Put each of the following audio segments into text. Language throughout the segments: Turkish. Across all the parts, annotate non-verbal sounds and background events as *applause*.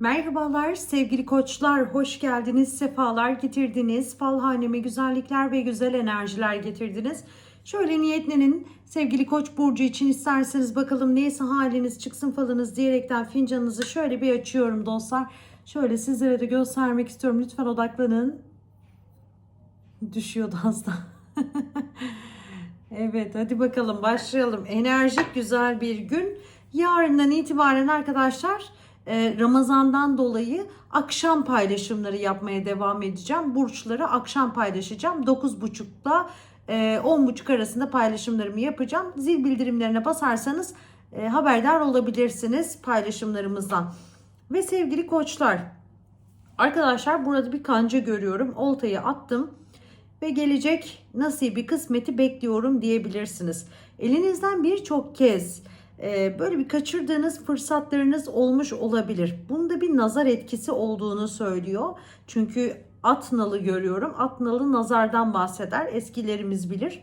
Merhabalar sevgili koçlar, hoş geldiniz, sefalar getirdiniz. Falhaneme güzellikler ve güzel enerjiler getirdiniz. Şöyle niyetlenin sevgili koç burcu için isterseniz bakalım neyse haliniz çıksın falınız diyerekten fincanınızı şöyle bir açıyorum dostlar. Şöyle sizlere de göstermek istiyorum. Lütfen odaklanın. Düşüyordu az da. *laughs* evet hadi bakalım başlayalım. Enerjik güzel bir gün. Yarından itibaren arkadaşlar Ramazan'dan dolayı akşam paylaşımları yapmaya devam edeceğim. Burçları akşam paylaşacağım. 9.30'da e, 10.30 arasında paylaşımlarımı yapacağım. Zil bildirimlerine basarsanız e, haberdar olabilirsiniz paylaşımlarımızdan. Ve sevgili koçlar, arkadaşlar burada bir kanca görüyorum. Oltayı attım ve gelecek nasibi kısmeti bekliyorum diyebilirsiniz. Elinizden birçok kez e, böyle bir kaçırdığınız fırsatlarınız olmuş olabilir. Bunda bir nazar etkisi olduğunu söylüyor. Çünkü at nalı görüyorum. At nalı nazardan bahseder. Eskilerimiz bilir.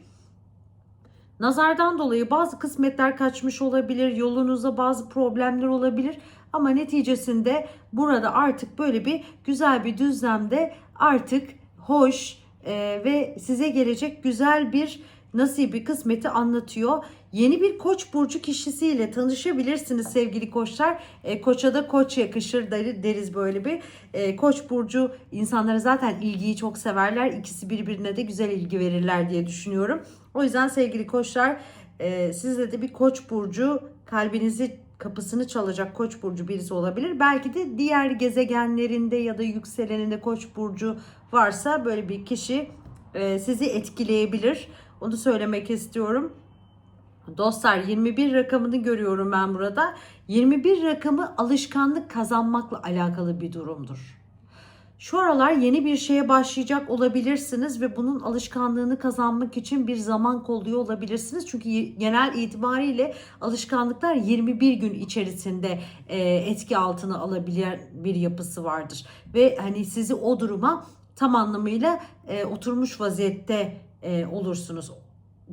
Nazardan dolayı bazı kısmetler kaçmış olabilir. Yolunuzda bazı problemler olabilir. Ama neticesinde burada artık böyle bir güzel bir düzlemde artık hoş e, ve size gelecek güzel bir nasibi kısmeti anlatıyor. Yeni bir koç burcu kişisiyle tanışabilirsiniz sevgili koçlar. E, koça da koç yakışır deriz böyle bir. E, koç burcu insanlara zaten ilgiyi çok severler. İkisi birbirine de güzel ilgi verirler diye düşünüyorum. O yüzden sevgili koçlar e, sizde de bir koç burcu kalbinizi kapısını çalacak koç burcu birisi olabilir. Belki de diğer gezegenlerinde ya da yükseleninde koç burcu varsa böyle bir kişi e, sizi etkileyebilir. Onu söylemek istiyorum. Dostlar 21 rakamını görüyorum ben burada. 21 rakamı alışkanlık kazanmakla alakalı bir durumdur. Şu aralar yeni bir şeye başlayacak olabilirsiniz ve bunun alışkanlığını kazanmak için bir zaman kolluyor olabilirsiniz. Çünkü genel itibariyle alışkanlıklar 21 gün içerisinde e, etki altına alabilen bir yapısı vardır. Ve hani sizi o duruma tam anlamıyla e, oturmuş vaziyette e, olursunuz.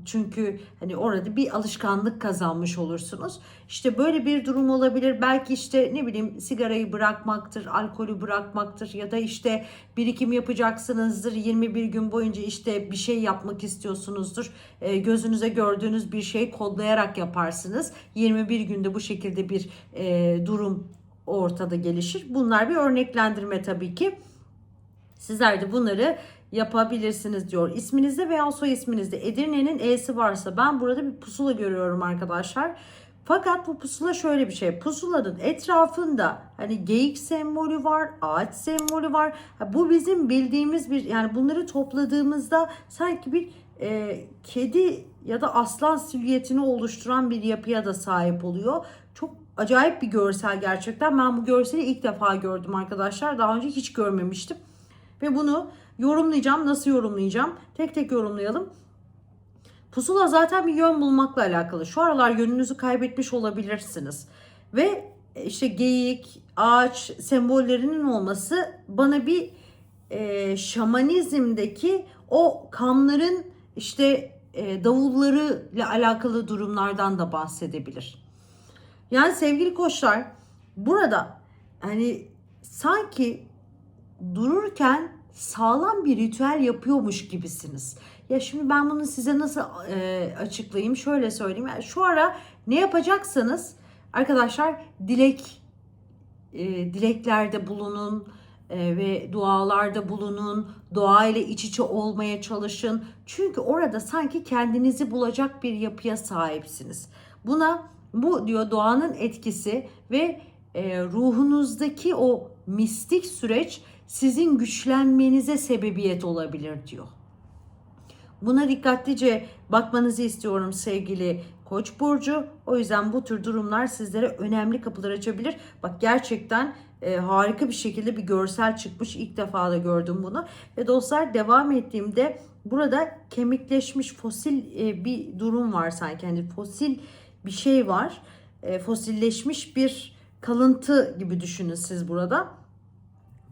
Çünkü hani orada bir alışkanlık kazanmış olursunuz. İşte böyle bir durum olabilir. Belki işte ne bileyim sigarayı bırakmaktır, alkolü bırakmaktır ya da işte birikim yapacaksınızdır. 21 gün boyunca işte bir şey yapmak istiyorsunuzdur. E, gözünüze gördüğünüz bir şeyi kodlayarak yaparsınız. 21 günde bu şekilde bir e, durum ortada gelişir. Bunlar bir örneklendirme tabii ki. Sizler de bunları yapabilirsiniz diyor. İsminizde veya soy isminizde Edirne'nin E'si varsa ben burada bir pusula görüyorum arkadaşlar. Fakat bu pusula şöyle bir şey. Pusulanın etrafında hani geyik sembolü var, ağaç sembolü var. Bu bizim bildiğimiz bir yani bunları topladığımızda sanki bir e, kedi ya da aslan silüetini oluşturan bir yapıya da sahip oluyor. Çok acayip bir görsel gerçekten. Ben bu görseli ilk defa gördüm arkadaşlar. Daha önce hiç görmemiştim. Ve bunu yorumlayacağım. Nasıl yorumlayacağım? Tek tek yorumlayalım. Pusula zaten bir yön bulmakla alakalı. Şu aralar yönünüzü kaybetmiş olabilirsiniz. Ve işte geyik, ağaç sembollerinin olması bana bir e, şamanizmdeki o kamların işte e, davulları ile alakalı durumlardan da bahsedebilir. Yani sevgili koçlar burada hani sanki dururken sağlam bir ritüel yapıyormuş gibisiniz. Ya şimdi ben bunu size nasıl e, açıklayayım? Şöyle söyleyeyim. Yani şu ara ne yapacaksanız arkadaşlar dilek e, dileklerde bulunun e, ve dualarda bulunun. Doğa ile iç içe olmaya çalışın. Çünkü orada sanki kendinizi bulacak bir yapıya sahipsiniz. Buna bu diyor doğanın etkisi ve e, ruhunuzdaki o mistik süreç sizin güçlenmenize sebebiyet olabilir diyor. Buna dikkatlice bakmanızı istiyorum sevgili Koç burcu. O yüzden bu tür durumlar sizlere önemli kapılar açabilir. Bak gerçekten e, harika bir şekilde bir görsel çıkmış. İlk defa da gördüm bunu. Ve dostlar devam ettiğimde burada kemikleşmiş fosil e, bir durum var sanki. Yani fosil bir şey var. E, fosilleşmiş bir kalıntı gibi düşünün siz burada.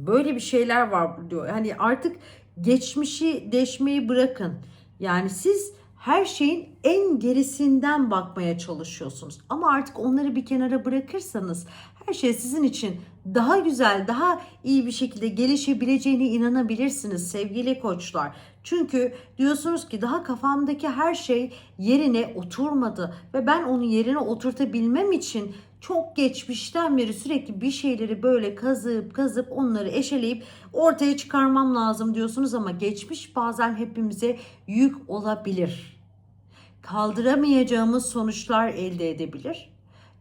Böyle bir şeyler var diyor. Hani artık geçmişi deşmeyi bırakın. Yani siz her şeyin en gerisinden bakmaya çalışıyorsunuz. Ama artık onları bir kenara bırakırsanız her şey sizin için daha güzel, daha iyi bir şekilde gelişebileceğine inanabilirsiniz sevgili koçlar. Çünkü diyorsunuz ki daha kafamdaki her şey yerine oturmadı ve ben onu yerine oturtabilmem için çok geçmişten beri sürekli bir şeyleri böyle kazıp kazıp onları eşeleyip ortaya çıkarmam lazım diyorsunuz ama geçmiş bazen hepimize yük olabilir. Kaldıramayacağımız sonuçlar elde edebilir.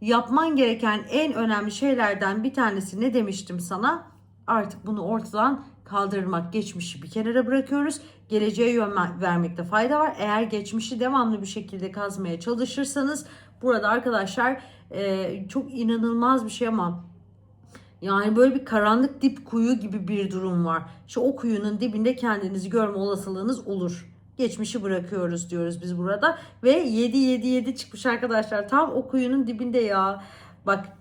Yapman gereken en önemli şeylerden bir tanesi ne demiştim sana? Artık bunu ortadan kaldırmak, geçmişi bir kenara bırakıyoruz. Geleceğe yön vermekte fayda var. Eğer geçmişi devamlı bir şekilde kazmaya çalışırsanız burada arkadaşlar e, çok inanılmaz bir şey ama yani böyle bir karanlık dip kuyu gibi bir durum var. İşte o kuyunun dibinde kendinizi görme olasılığınız olur. Geçmişi bırakıyoruz diyoruz biz burada. Ve 7 7 7 çıkmış arkadaşlar. Tam o kuyunun dibinde ya. Bak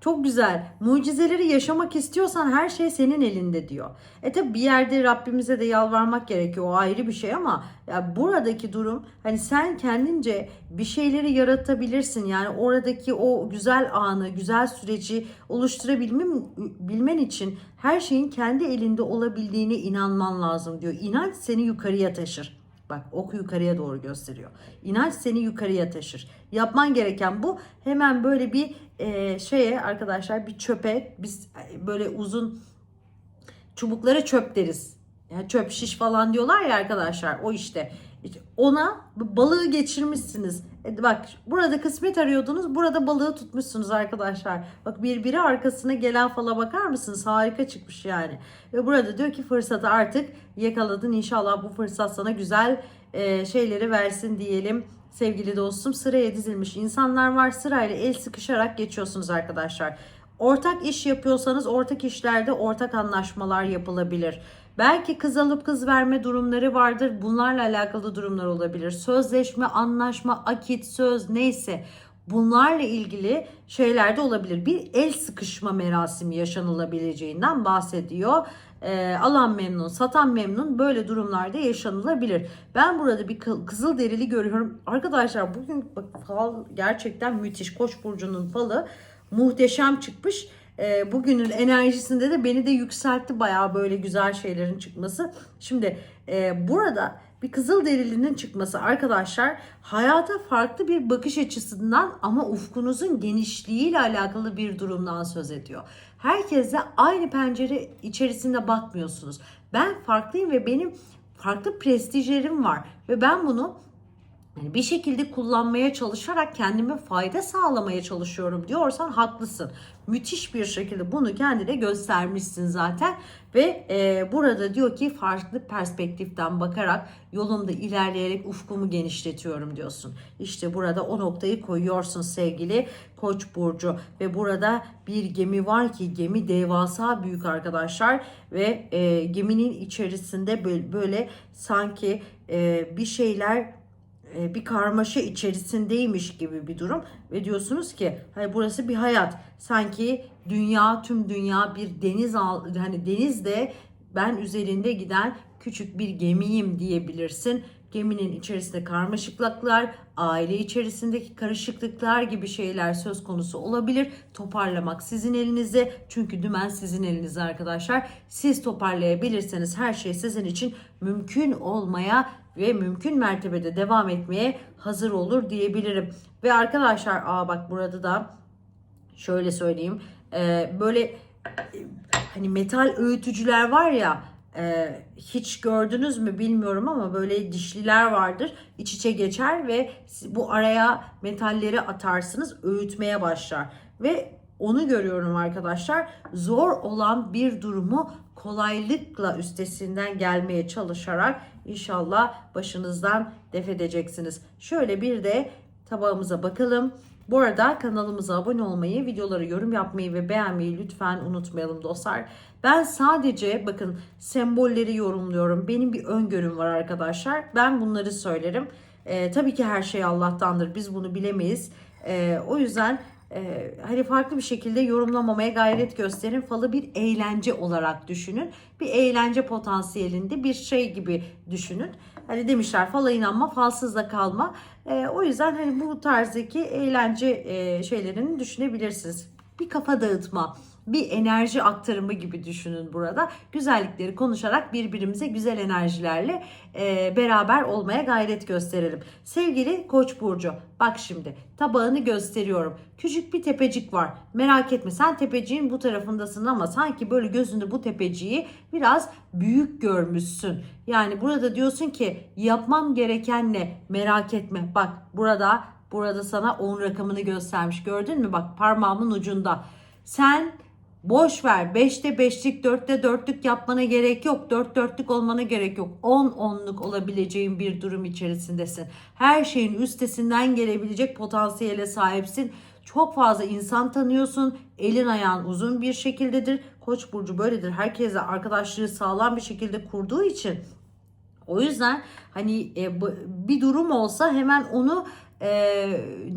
çok güzel. Mucizeleri yaşamak istiyorsan her şey senin elinde diyor. E tabi bir yerde Rabbimize de yalvarmak gerekiyor. O ayrı bir şey ama ya buradaki durum hani sen kendince bir şeyleri yaratabilirsin. Yani oradaki o güzel anı, güzel süreci oluşturabilmen bilmen için her şeyin kendi elinde olabildiğine inanman lazım diyor. İnanç seni yukarıya taşır. Bak ok yukarıya doğru gösteriyor. İnanç seni yukarıya taşır. Yapman gereken bu. Hemen böyle bir e, şeye arkadaşlar bir çöpe biz böyle uzun çubuklara çöp deriz. Yani çöp şiş falan diyorlar ya arkadaşlar o işte. Ona balığı geçirmişsiniz. E bak burada kısmet arıyordunuz. Burada balığı tutmuşsunuz arkadaşlar. Bak birbiri arkasına gelen fala bakar mısınız? Harika çıkmış yani. Ve burada diyor ki fırsatı artık yakaladın. İnşallah bu fırsat sana güzel e, şeyleri versin diyelim. Sevgili dostum sıraya dizilmiş insanlar var. Sırayla el sıkışarak geçiyorsunuz arkadaşlar. Ortak iş yapıyorsanız ortak işlerde ortak anlaşmalar yapılabilir. Belki kız alıp kız verme durumları vardır. Bunlarla alakalı durumlar olabilir. Sözleşme, anlaşma, akit, söz neyse bunlarla ilgili şeyler de olabilir. Bir el sıkışma merasimi yaşanılabileceğinden bahsediyor. E, alan memnun, satan memnun böyle durumlarda yaşanılabilir. Ben burada bir kızıl derili görüyorum. Arkadaşlar bugün bak, fal gerçekten müthiş. Koç burcunun falı muhteşem çıkmış e, bugünün enerjisinde de beni de yükseltti bayağı böyle güzel şeylerin çıkması. Şimdi e, burada bir kızıl derilinin çıkması arkadaşlar hayata farklı bir bakış açısından ama ufkunuzun genişliğiyle alakalı bir durumdan söz ediyor. Herkese aynı pencere içerisinde bakmıyorsunuz. Ben farklıyım ve benim farklı prestijlerim var ve ben bunu yani bir şekilde kullanmaya çalışarak kendime fayda sağlamaya çalışıyorum diyorsan haklısın. Müthiş bir şekilde bunu kendine göstermişsin zaten ve e, burada diyor ki farklı perspektiften bakarak yolumda ilerleyerek ufkumu genişletiyorum diyorsun. İşte burada o noktayı koyuyorsun sevgili Koç burcu ve burada bir gemi var ki gemi devasa büyük arkadaşlar ve e, geminin içerisinde böyle, böyle sanki e, bir şeyler bir karmaşa içerisindeymiş gibi bir durum ve diyorsunuz ki hani burası bir hayat sanki dünya tüm dünya bir deniz hani denizde ben üzerinde giden küçük bir gemiyim diyebilirsin. Geminin içerisinde karmaşıklıklar, aile içerisindeki karışıklıklar gibi şeyler söz konusu olabilir. Toparlamak sizin elinizde. Çünkü dümen sizin elinizde arkadaşlar. Siz toparlayabilirseniz her şey sizin için mümkün olmaya ve mümkün mertebede devam etmeye hazır olur diyebilirim. Ve arkadaşlar aa bak burada da şöyle söyleyeyim. E, böyle e, hani metal öğütücüler var ya e, hiç gördünüz mü bilmiyorum ama böyle dişliler vardır. İç içe geçer ve bu araya metalleri atarsınız öğütmeye başlar. Ve onu görüyorum arkadaşlar. Zor olan bir durumu kolaylıkla üstesinden gelmeye çalışarak inşallah başınızdan def edeceksiniz. Şöyle bir de tabağımıza bakalım. Bu arada kanalımıza abone olmayı, videoları yorum yapmayı ve beğenmeyi lütfen unutmayalım dostlar. Ben sadece bakın sembolleri yorumluyorum. Benim bir öngörüm var arkadaşlar. Ben bunları söylerim. Ee, tabii ki her şey Allah'tandır. Biz bunu bilemeyiz. Ee, o yüzden e, hani farklı bir şekilde yorumlamamaya gayret gösterin. Falı bir eğlence olarak düşünün. Bir eğlence potansiyelinde bir şey gibi düşünün. Hani demişler fala inanma falsızla kalma. E, o yüzden hani bu tarzdaki eğlence e, şeylerini düşünebilirsiniz. Bir kafa dağıtma, bir enerji aktarımı gibi düşünün burada. Güzellikleri konuşarak birbirimize güzel enerjilerle e, beraber olmaya gayret gösterelim. Sevgili Koç burcu, bak şimdi tabağını gösteriyorum. Küçük bir tepecik var. Merak etme sen tepeciğin bu tarafındasın ama sanki böyle gözünde bu tepeciği biraz büyük görmüşsün. Yani burada diyorsun ki yapmam gereken ne? Merak etme. Bak burada burada sana 10 rakamını göstermiş. Gördün mü? Bak parmağımın ucunda. Sen Boş ver. 5'te 5'lik, 4'te 4'lük yapmana gerek yok. 4 4'lük olmana gerek yok. 10 10'luk olabileceğin bir durum içerisindesin. Her şeyin üstesinden gelebilecek potansiyele sahipsin. Çok fazla insan tanıyorsun. Elin ayağın uzun bir şekildedir. Koç burcu böyledir. Herkese arkadaşlığı sağlam bir şekilde kurduğu için o yüzden hani e, bir durum olsa hemen onu e,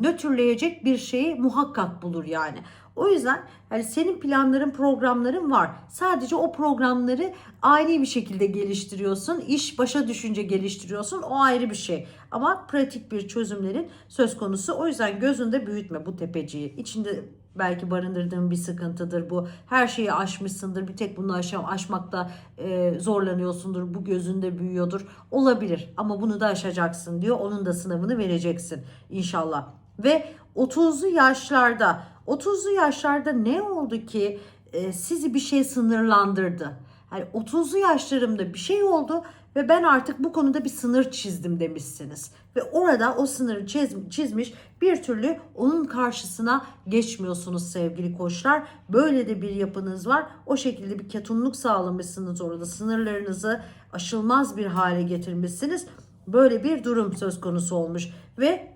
nötrleyecek bir şeyi muhakkak bulur yani. O yüzden hani senin planların, programların var. Sadece o programları ani bir şekilde geliştiriyorsun. İş başa düşünce geliştiriyorsun. O ayrı bir şey. Ama pratik bir çözümlerin söz konusu. O yüzden gözünde büyütme bu tepeciyi. İçinde belki barındırdığın bir sıkıntıdır bu. Her şeyi aşmışsındır. Bir tek bunu aşam, aşmakta e, zorlanıyorsundur. Bu gözünde büyüyordur. Olabilir ama bunu da aşacaksın diyor. Onun da sınavını vereceksin inşallah. Ve 30'lu yaşlarda 30'lu yaşlarda ne oldu ki e, sizi bir şey sınırlandırdı? Yani 30'lu yaşlarımda bir şey oldu ve ben artık bu konuda bir sınır çizdim demişsiniz. Ve orada o sınırı çiz- çizmiş bir türlü onun karşısına geçmiyorsunuz sevgili koçlar. Böyle de bir yapınız var. O şekilde bir ketunluk sağlamışsınız orada. Sınırlarınızı aşılmaz bir hale getirmişsiniz. Böyle bir durum söz konusu olmuş ve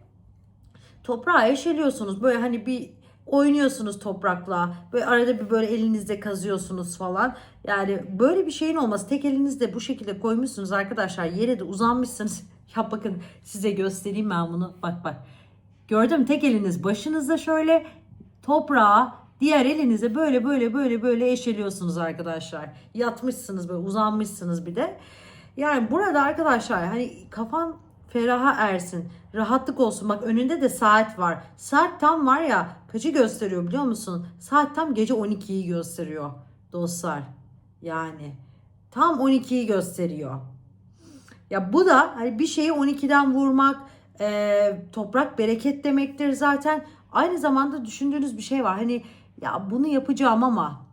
toprağa eşeliyorsunuz. Böyle hani bir oynuyorsunuz toprakla. Böyle arada bir böyle elinizde kazıyorsunuz falan. Yani böyle bir şeyin olması tek elinizde bu şekilde koymuşsunuz arkadaşlar. Yere de uzanmışsınız. *laughs* Ya bakın size göstereyim ben bunu. Bak bak. Gördün mü? Tek eliniz başınızda şöyle toprağa diğer elinize böyle böyle böyle böyle eşeliyorsunuz arkadaşlar. Yatmışsınız böyle uzanmışsınız bir de. Yani burada arkadaşlar hani kafan feraha ersin. Rahatlık olsun. Bak önünde de saat var. Saat tam var ya kaçı gösteriyor biliyor musun? Saat tam gece 12'yi gösteriyor dostlar. Yani tam 12'yi gösteriyor. Ya bu da hani bir şeyi 12'den vurmak, e, toprak bereket demektir zaten. Aynı zamanda düşündüğünüz bir şey var. Hani ya bunu yapacağım ama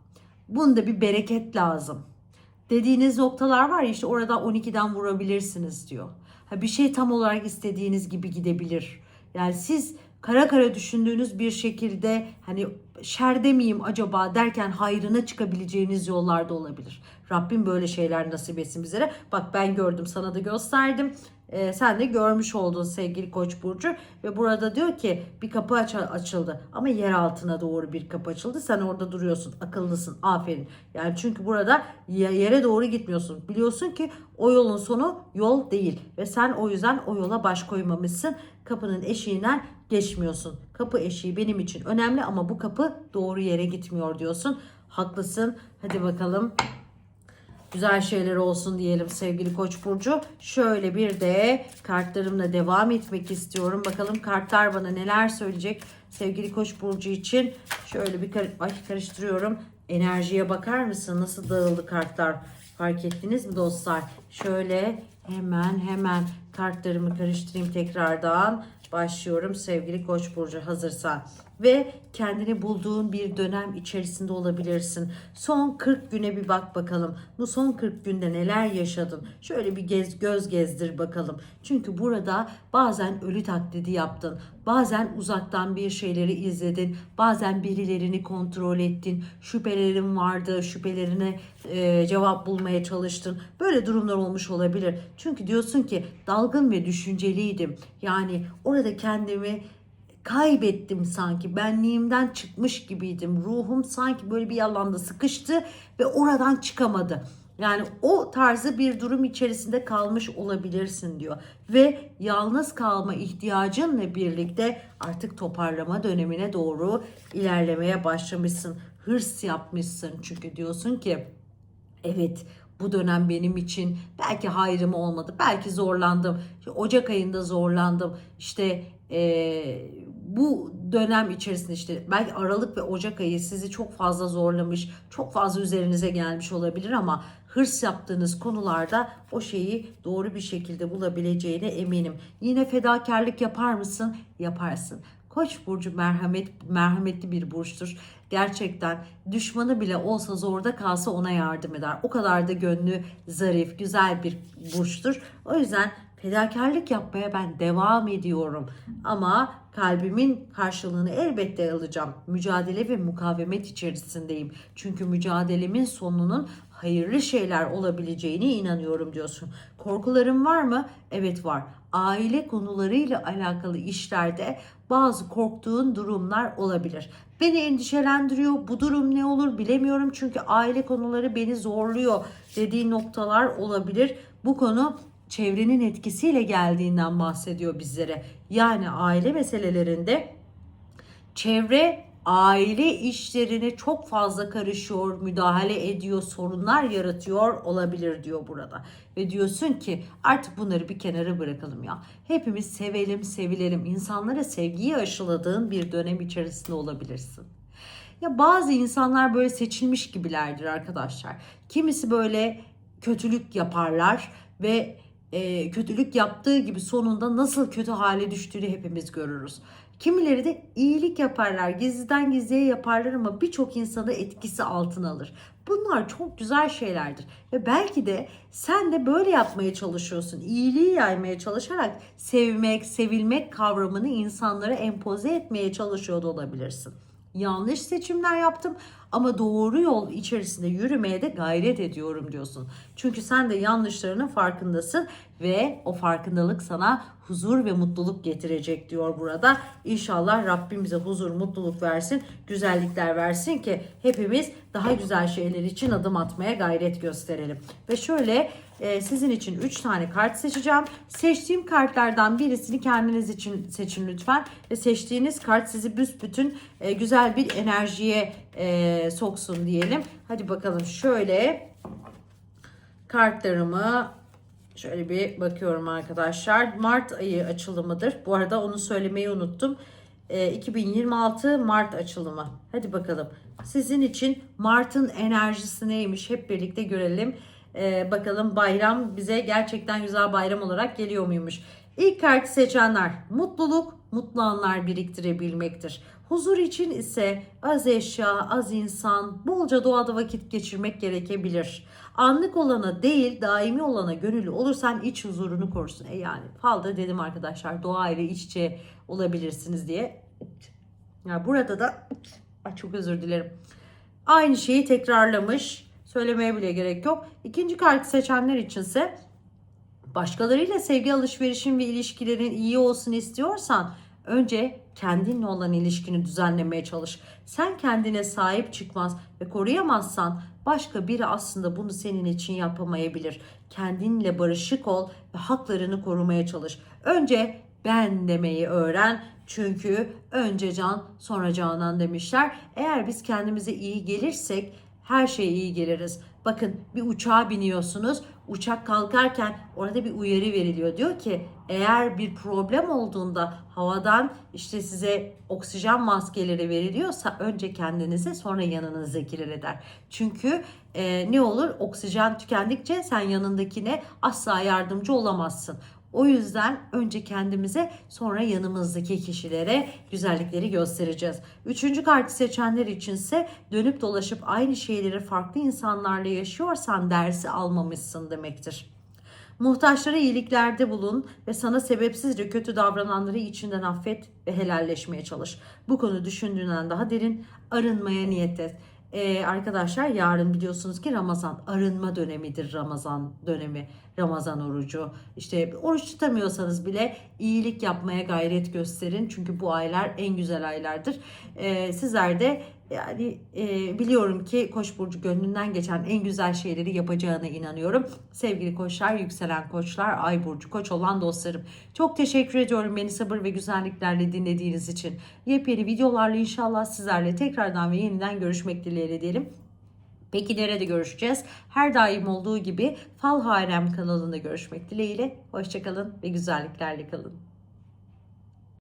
bunda bir bereket lazım. Dediğiniz noktalar var ya işte orada 12'den vurabilirsiniz diyor. Bir şey tam olarak istediğiniz gibi gidebilir. Yani siz kara kara düşündüğünüz bir şekilde hani şerde miyim acaba derken hayrına çıkabileceğiniz yollar da olabilir. Rabbim böyle şeyler nasip etsin bizlere. Bak ben gördüm sana da gösterdim. Ee, sen de görmüş oldun sevgili Koç burcu ve burada diyor ki bir kapı aç- açıldı ama yer altına doğru bir kapı açıldı. Sen orada duruyorsun. Akıllısın. Aferin. Yani çünkü burada ye- yere doğru gitmiyorsun. Biliyorsun ki o yolun sonu yol değil ve sen o yüzden o yola baş koymamışsın. Kapının eşiğinden geçmiyorsun. Kapı eşiği benim için önemli ama bu kapı doğru yere gitmiyor diyorsun. Haklısın. Hadi bakalım güzel şeyler olsun diyelim sevgili Koç burcu. Şöyle bir de kartlarımla devam etmek istiyorum. Bakalım kartlar bana neler söyleyecek sevgili Koç burcu için. Şöyle bir kar- Ay, karıştırıyorum. Enerjiye bakar mısın? Nasıl dağıldı kartlar? Fark ettiniz mi dostlar? Şöyle hemen hemen kartlarımı karıştırayım tekrardan. Başlıyorum sevgili Koç burcu hazırsan ve kendini bulduğun bir dönem içerisinde olabilirsin. Son 40 güne bir bak bakalım. Bu son 40 günde neler yaşadın? Şöyle bir gez, göz gezdir bakalım. Çünkü burada bazen ölü taklidi yaptın. Bazen uzaktan bir şeyleri izledin. Bazen birilerini kontrol ettin. Şüphelerin vardı. Şüphelerine e, cevap bulmaya çalıştın. Böyle durumlar olmuş olabilir. Çünkü diyorsun ki dalgın ve düşünceliydim. Yani orada kendimi kaybettim sanki. Benliğimden çıkmış gibiydim. Ruhum sanki böyle bir alanda sıkıştı ve oradan çıkamadı. Yani o tarzı bir durum içerisinde kalmış olabilirsin diyor. Ve yalnız kalma ihtiyacınla birlikte artık toparlama dönemine doğru ilerlemeye başlamışsın. Hırs yapmışsın çünkü diyorsun ki Evet bu dönem benim için belki hayrım olmadı. Belki zorlandım. Ocak ayında zorlandım. İşte eee, bu dönem içerisinde işte belki Aralık ve Ocak ayı sizi çok fazla zorlamış, çok fazla üzerinize gelmiş olabilir ama hırs yaptığınız konularda o şeyi doğru bir şekilde bulabileceğine eminim. Yine fedakarlık yapar mısın? Yaparsın. Koç burcu merhamet merhametli bir burçtur. Gerçekten düşmanı bile olsa zorda kalsa ona yardım eder. O kadar da gönlü zarif, güzel bir burçtur. O yüzden fedakarlık yapmaya ben devam ediyorum. Ama kalbimin karşılığını elbette alacağım. Mücadele ve mukavemet içerisindeyim. Çünkü mücadelemin sonunun hayırlı şeyler olabileceğine inanıyorum diyorsun. Korkularım var mı? Evet var. Aile konularıyla alakalı işlerde bazı korktuğun durumlar olabilir. Beni endişelendiriyor. Bu durum ne olur bilemiyorum çünkü aile konuları beni zorluyor dediği noktalar olabilir. Bu konu çevrenin etkisiyle geldiğinden bahsediyor bizlere. Yani aile meselelerinde çevre aile işlerine çok fazla karışıyor, müdahale ediyor, sorunlar yaratıyor olabilir diyor burada. Ve diyorsun ki artık bunları bir kenara bırakalım ya. Hepimiz sevelim, sevilelim. İnsanlara sevgiyi aşıladığın bir dönem içerisinde olabilirsin. Ya bazı insanlar böyle seçilmiş gibilerdir arkadaşlar. Kimisi böyle kötülük yaparlar ve e, kötülük yaptığı gibi sonunda nasıl kötü hale düştüğünü hepimiz görürüz. Kimileri de iyilik yaparlar, gizliden gizliye yaparlar ama birçok insanı etkisi altına alır. Bunlar çok güzel şeylerdir ve belki de sen de böyle yapmaya çalışıyorsun. İyiliği yaymaya çalışarak sevmek, sevilmek kavramını insanlara empoze etmeye çalışıyor da olabilirsin. Yanlış seçimler yaptım ama doğru yol içerisinde yürümeye de gayret ediyorum diyorsun. Çünkü sen de yanlışlarının farkındasın ve o farkındalık sana huzur ve mutluluk getirecek diyor burada. İnşallah Rabbim bize huzur, mutluluk versin, güzellikler versin ki hepimiz daha güzel şeyler için adım atmaya gayret gösterelim. Ve şöyle e, sizin için 3 tane kart seçeceğim. Seçtiğim kartlardan birisini kendiniz için seçin lütfen. Ve seçtiğiniz kart sizi büsbütün e, güzel bir enerjiye e, soksun diyelim. Hadi bakalım şöyle kartlarımı şöyle bir bakıyorum arkadaşlar. Mart ayı açılımıdır. Bu arada onu söylemeyi unuttum. E, 2026 Mart açılımı. Hadi bakalım. Sizin için Mart'ın enerjisi neymiş? Hep birlikte görelim. E, bakalım bayram bize gerçekten güzel bayram olarak geliyor muymuş? İlk kartı seçenler mutluluk, mutlu anlar biriktirebilmektir. Huzur için ise az eşya, az insan, bolca doğada vakit geçirmek gerekebilir. Anlık olana değil, daimi olana gönüllü olursan iç huzurunu korursun. E yani falda dedim arkadaşlar doğa ile iç içe olabilirsiniz diye. Ya burada da ay çok özür dilerim. Aynı şeyi tekrarlamış. Söylemeye bile gerek yok. İkinci kartı seçenler içinse başkalarıyla sevgi alışverişin ve ilişkilerin iyi olsun istiyorsan önce kendinle olan ilişkini düzenlemeye çalış. Sen kendine sahip çıkmaz ve koruyamazsan başka biri aslında bunu senin için yapamayabilir. Kendinle barışık ol ve haklarını korumaya çalış. Önce ben demeyi öğren. Çünkü önce can sonra canan demişler. Eğer biz kendimize iyi gelirsek her şeye iyi geliriz. Bakın bir uçağa biniyorsunuz. Uçak kalkarken orada bir uyarı veriliyor. Diyor ki eğer bir problem olduğunda havadan işte size oksijen maskeleri veriliyorsa önce kendinize sonra yanınızdakilere der. Çünkü e, ne olur oksijen tükendikçe sen yanındakine asla yardımcı olamazsın. O yüzden önce kendimize sonra yanımızdaki kişilere güzellikleri göstereceğiz. Üçüncü kartı seçenler içinse dönüp dolaşıp aynı şeyleri farklı insanlarla yaşıyorsan dersi almamışsın demektir. Muhtaçlara iyiliklerde bulun ve sana sebepsizce kötü davrananları içinden affet ve helalleşmeye çalış. Bu konu düşündüğünden daha derin arınmaya niyet et. Ee, arkadaşlar yarın biliyorsunuz ki Ramazan arınma dönemidir Ramazan dönemi Ramazan orucu. İşte oruç tutamıyorsanız bile iyilik yapmaya gayret gösterin. Çünkü bu aylar en güzel aylardır. Ee, sizler de yani e, biliyorum ki Koç burcu gönlünden geçen en güzel şeyleri yapacağına inanıyorum. Sevgili koçlar, yükselen koçlar, ay burcu koç olan dostlarım. Çok teşekkür ediyorum beni sabır ve güzelliklerle dinlediğiniz için. Yepyeni videolarla inşallah sizlerle tekrardan ve yeniden görüşmek dileğiyle diyelim. Peki nerede görüşeceğiz? Her daim olduğu gibi Fal Harem kanalında görüşmek dileğiyle. Hoşçakalın ve güzelliklerle kalın.